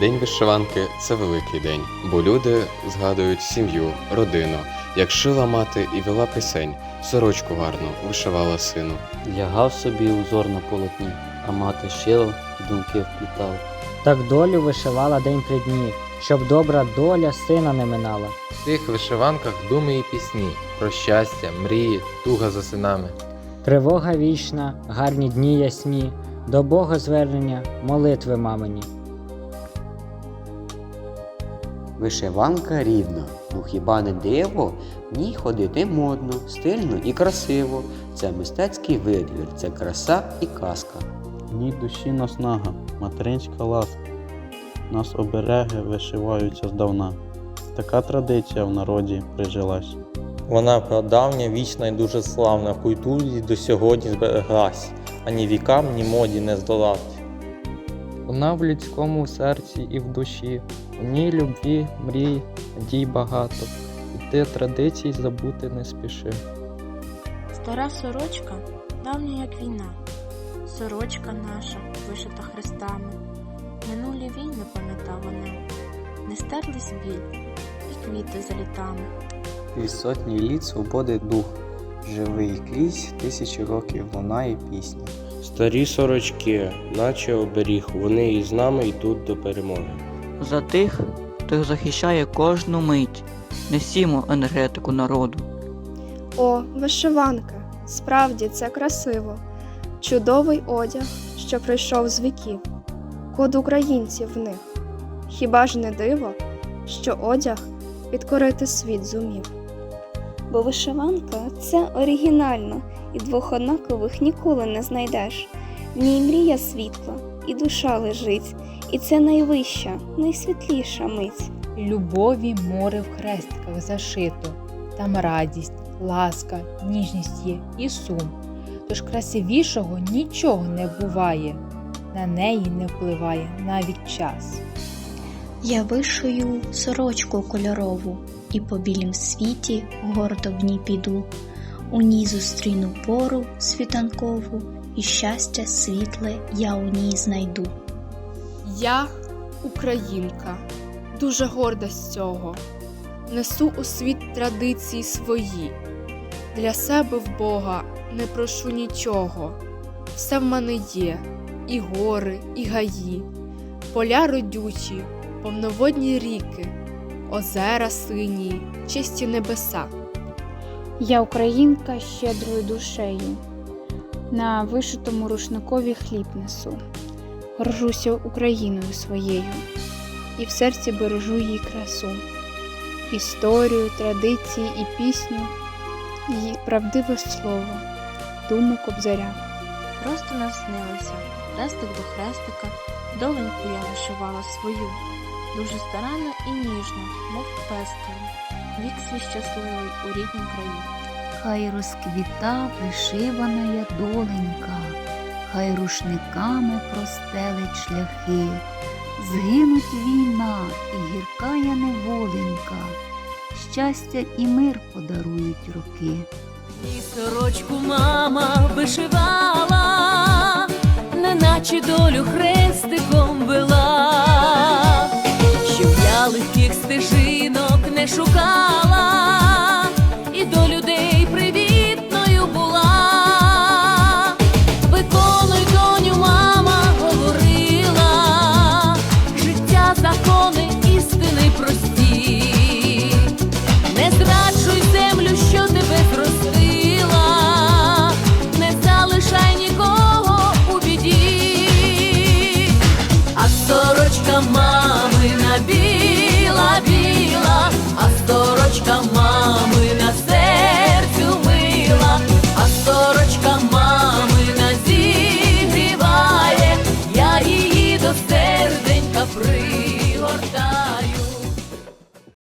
День вишиванки це великий день, бо люди згадують сім'ю, родину, як шила мати і вела пісень, сорочку гарну вишивала сину. Лягав собі узор на полотні, а мати шила і думки вплітала. Так долю вишивала день при дні, щоб добра доля сина не минала. В цих вишиванках думи і пісні про щастя, мрії, туга за синами. Тривога вічна, гарні дні ясні, до Бога звернення, молитви мамині. Вишиванка рідна, ну хіба не диво? В ній ходити модно, стильно і красиво. Це мистецький витвір, це краса і казка. В ній душі наснага, материнська ласка. Нас обереги вишиваються здавна. Така традиція в народі прижилась. Вона прадавня, вічна і дуже славна, в культурі до сьогодні збереглась, ані вікам, ні моді не здолати. Вона в людському серці і в душі, у ній любві, мрій, надій багато, і ти традицій забути не спіши. Стара сорочка давня як війна, сорочка наша вишита хрестами. Минулі війни пам'ята вона, не стерлись біль і квіти за літами. Крізь сотні літ свободи дух, живий крізь тисячі років лунає пісня. Старі сорочки, наче оберіг, вони із нами йдуть до перемоги. За тих, хто їх захищає кожну мить. Несімо енергетику народу. О, вишиванка! Справді це красиво. Чудовий одяг, що прийшов з віків. Код українців в них. Хіба ж не диво, що одяг підкорити світ зумів? Бо вишиванка це оригінально, і двох однакових ніколи не знайдеш. В ній мрія світла, і душа лежить, і це найвища, найсвітліша мить. Любові море в хрестках зашито, там радість, ласка, ніжність є і сум. Тож красивішого нічого не буває, на неї не впливає навіть час. Я вишию сорочку кольорову, і по білім світі гордо в ній піду. У ній зустріну пору світанкову, і щастя світле я у ній знайду. Я українка, дуже горда з цього. Несу у світ традиції свої. Для себе в Бога не прошу нічого. Все в мене є, і гори, і гаї, поля родючі, повноводні ріки, озера сині, чисті небеса. Я українка щедрою душею, на вишитому рушникові хліб несу, горжуся Україною своєю і в серці бережу її красу, історію, традиції і пісню, її правдиве слово, думу кобзаря. Просто наснилося, хрестик до хрестика, доленьку я вишивала свою, дуже старанно і ніжно, мов пестою, вік свій щасливий у ріднім краю. Хай розквіта вишивана я доленька, хай рушниками простелить шляхи, згинуть війна і гірка я неволенька, щастя і мир подарують роки. І сорочку мама вишивала, неначе долю хрестиком. не шукала.